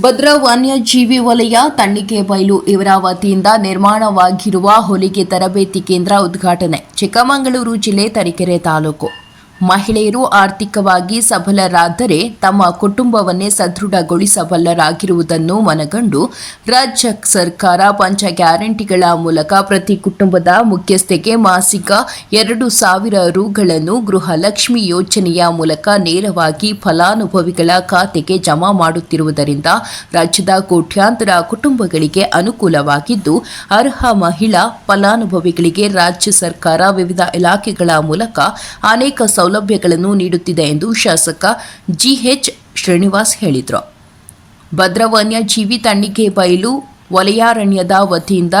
ಭದ್ರಾ ವನ್ಯಜೀವಿ ವಲಯ ತಣ್ಣಿಗೆ ಬಯಲು ಇವರ ವತಿಯಿಂದ ನಿರ್ಮಾಣವಾಗಿರುವ ಹೊಲಿಗೆ ತರಬೇತಿ ಕೇಂದ್ರ ಉದ್ಘಾಟನೆ, ಚಿಕ್ಕಮಗಳೂರು ಜಿಲ್ಲೆ ತರೀಕೆರೆ ತಾಲೂಕು. ಮಹಿಳೆಯರು ಆರ್ಥಿಕವಾಗಿ ಸಬಲರಾದರೆ ತಮ್ಮ ಕುಟುಂಬವನ್ನೇ ಸದೃಢಗೊಳಿಸಬಲ್ಲರಾಗಿರುವುದನ್ನು ಮನಗಂಡು ರಾಜ್ಯ ಸರ್ಕಾರ ಪಂಚ ಗ್ಯಾರಂಟಿಗಳ ಮೂಲಕ ಪ್ರತಿ ಕುಟುಂಬದ ಮುಖ್ಯಸ್ಥೆಗೆ ಮಾಸಿಕ ಎರಡು ಸಾವಿರ ರುಗಳನ್ನು ಗೃಹಲಕ್ಷ್ಮಿ ಯೋಜನೆಯ ಮೂಲಕ ನೇರವಾಗಿ ಫಲಾನುಭವಿಗಳ ಖಾತೆಗೆ ಜಮಾ ಮಾಡುತ್ತಿರುವುದರಿಂದ ರಾಜ್ಯದ ಕೋಟ್ಯಾಂತರ ಕುಟುಂಬಗಳಿಗೆ ಅನುಕೂಲವಾಗಿದ್ದು, ಅರ್ಹ ಮಹಿಳಾ ಫಲಾನುಭವಿಗಳಿಗೆ ರಾಜ್ಯ ಸರ್ಕಾರ ವಿವಿಧ ಇಲಾಖೆಗಳ ಮೂಲಕ ಅನೇಕ ಸೌಲಭ್ಯಗಳನ್ನು ನೀಡುತ್ತಿದೆ ಎಂದು ಶಾಸಕ ಜಿಎಚ್ ಶ್ರೀನಿವಾಸ್ ಹೇಳಿದರು. ಭದ್ರಾ ಜೀವಿ ತಣ್ಣಿಗೆ ಬಯಲು ವಲಯಾರಣ್ಯದ ವತಿಯಿಂದ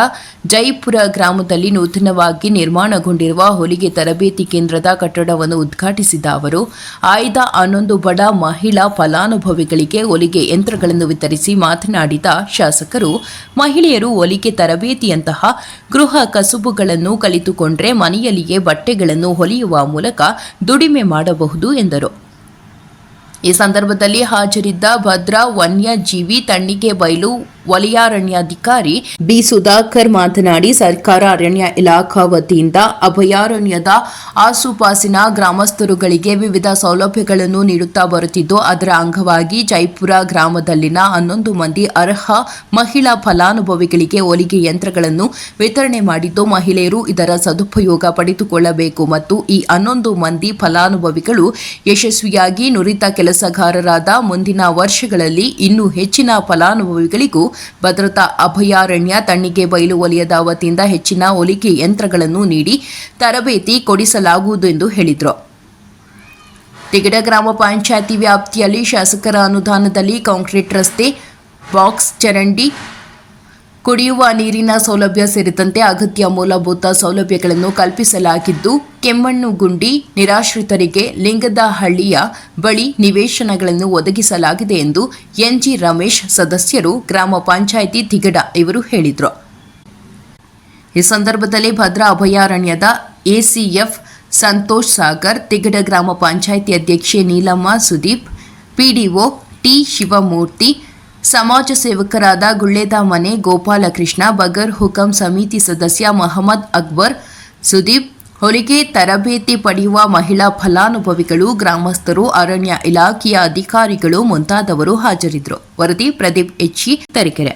ಜೈಪುರ ಗ್ರಾಮದಲ್ಲಿ ನೂತನವಾಗಿ ನಿರ್ಮಾಣಗೊಂಡಿರುವ ಹೊಲಿಗೆ ತರಬೇತಿ ಕೇಂದ್ರದ ಕಟ್ಟಡವನ್ನು ಉದ್ಘಾಟಿಸಿದ ಅವರು, ಆಯ್ದ ಹನ್ನೊಂದು ಬಡ ಮಹಿಳಾ ಫಲಾನುಭವಿಗಳಿಗೆ ಹೊಲಿಗೆ ಯಂತ್ರಗಳನ್ನು ವಿತರಿಸಿ ಮಾತನಾಡಿದ ಶಾಸಕರು, ಮಹಿಳೆಯರು ಹೊಲಿಗೆ ತರಬೇತಿಯಂತಹ ಗೃಹ ಕಸುಬುಗಳನ್ನು ಕಲಿತುಕೊಂಡ್ರೆ ಮನೆಯಲ್ಲಿಯೇ ಬಟ್ಟೆಗಳನ್ನು ಹೊಲಿಯುವ ಮೂಲಕ ದುಡಿಮೆ ಮಾಡಬಹುದು ಎಂದರು. ಈ ಸಂದರ್ಭದಲ್ಲಿ ಹಾಜರಿದ್ದ ಭದ್ರಾ ವನ್ಯಜೀವಿ ತಣ್ಣಿಗೆ ಬಯಲು ವಲಯಾರಣ್ಯಾಧಿಕಾರಿ ಬಿ ಸುಧಾಕರ್ ಮಾತನಾಡಿ, ಸರ್ಕಾರ ಅರಣ್ಯ ಇಲಾಖಾ ವತಿಯಿಂದ ಅಭಯಾರಣ್ಯದ ಆಸುಪಾಸಿನ ಗ್ರಾಮಸ್ಥರುಗಳಿಗೆ ವಿವಿಧ ಸೌಲಭ್ಯಗಳನ್ನು ನೀಡುತ್ತಾ ಬರುತ್ತಿದ್ದು, ಅದರ ಅಂಗವಾಗಿ ಜೈಪುರ ಗ್ರಾಮದಲ್ಲಿನ ಹನ್ನೊಂದು ಮಂದಿ ಅರ್ಹ ಮಹಿಳಾ ಫಲಾನುಭವಿಗಳಿಗೆ ಹೊಲಿಗೆ ಯಂತ್ರಗಳನ್ನು ವಿತರಣೆ ಮಾಡಿದ್ದು, ಮಹಿಳೆಯರು ಇದರ ಸದುಪಯೋಗ ಪಡೆದುಕೊಳ್ಳಬೇಕು ಮತ್ತು ಈ ಹನ್ನೊಂದು ಮಂದಿ ಫಲಾನುಭವಿಗಳು ಯಶಸ್ವಿಯಾಗಿ ನುರಿತ ಕೆಲಸಗಾರರಾದ ಮುಂದಿನ ವರ್ಷಗಳಲ್ಲಿ ಇನ್ನೂ ಹೆಚ್ಚಿನ ಫಲಾನುಭವಿಗಳಿಗೂ ಭದ್ರತಾ ಅಭಯಾರಣ್ಯ, ತಣ್ಣಿಗೆ ಬಯಲು ವಲಯದ ವತಿಯಿಂದ ಹೆಚ್ಚಿನ ಹೊಲಿಗೆ ಯಂತ್ರಗಳನ್ನು ನೀಡಿ ತರಬೇತಿ ಕೊಡಿಸಲಾಗುವುದು ಎಂದು ಹೇಳಿದರು. ತಿಗಡ ಗ್ರಾಮ ಪಂಚಾಯತಿ ವ್ಯಾಪ್ತಿಯಲ್ಲಿ ಶಾಸಕರ ಅನುದಾನದಲ್ಲಿ ಕಾಂಕ್ರೀಟ್ ರಸ್ತೆ ಬಾಕ್ಸ್ ಚರಂಡಿ ಕುಡಿಯುವ ನೀರಿನ ಸೌಲಭ್ಯ ಸೇರಿದಂತೆ ಅಗತ್ಯ ಮೂಲಭೂತ ಸೌಲಭ್ಯಗಳನ್ನು ಕಲ್ಪಿಸಲಾಗಿದ್ದು ಕೆಮ್ಮಣ್ಣುಗುಂಡಿ ನಿರಾಶ್ರಿತರಿಗೆ ಲಿಂಗದ ಹಳ್ಳಿಯ ಬಳಿ ನಿವೇಶನಗಳನ್ನು ಒದಗಿಸಲಾಗಿದೆ ಎಂದು ಎನ್ಜಿ ರಮೇಶ್ ಸದಸ್ಯರು ಗ್ರಾಮ ಪಂಚಾಯಿತಿ ತಿಗಡ ಇವರು ಹೇಳಿದರು. ಈ ಸಂದರ್ಭದಲ್ಲಿ ಭದ್ರಾ ಅಭಯಾರಣ್ಯದ ಎಸಿಎಫ್ ಸಂತೋಷ್ ಸಾಗರ್, ತಿಗಡ ಗ್ರಾಮ ಪಂಚಾಯಿತಿ ಅಧ್ಯಕ್ಷೆ ನೀಲಮ್ಮ ಸುದೀಪ್, ಪಿಡಿಒ ಟಿ ಶಿವಮೂರ್ತಿ ಸಮಾಜ ಸೇವಕರಾದ ಗುಳ್ಳೇದ ಮನೆ ಗೋಪಾಲಕೃಷ್ಣ, ಬಗರ್ ಹುಕಂ ಸಮಿತಿ ಸದಸ್ಯ ಮಹಮ್ಮದ್ ಅಕ್ಬರ್, ಸುದೀಪ್, ಹೊಲಿಗೆ ತರಬೇತಿ ಪಡೆಯುವ ಮಹಿಳಾ ಫಲಾನುಭವಿಗಳು, ಗ್ರಾಮಸ್ಥರು, ಅರಣ್ಯ ಇಲಾಖೆಯ ಅಧಿಕಾರಿಗಳು ಮುಂತಾದವರು ಹಾಜರಿದ್ದರು. ವರದಿ ಪ್ರದೀಪ್ ಎಚ್ಚಿ ತರೀಕೆರೆ.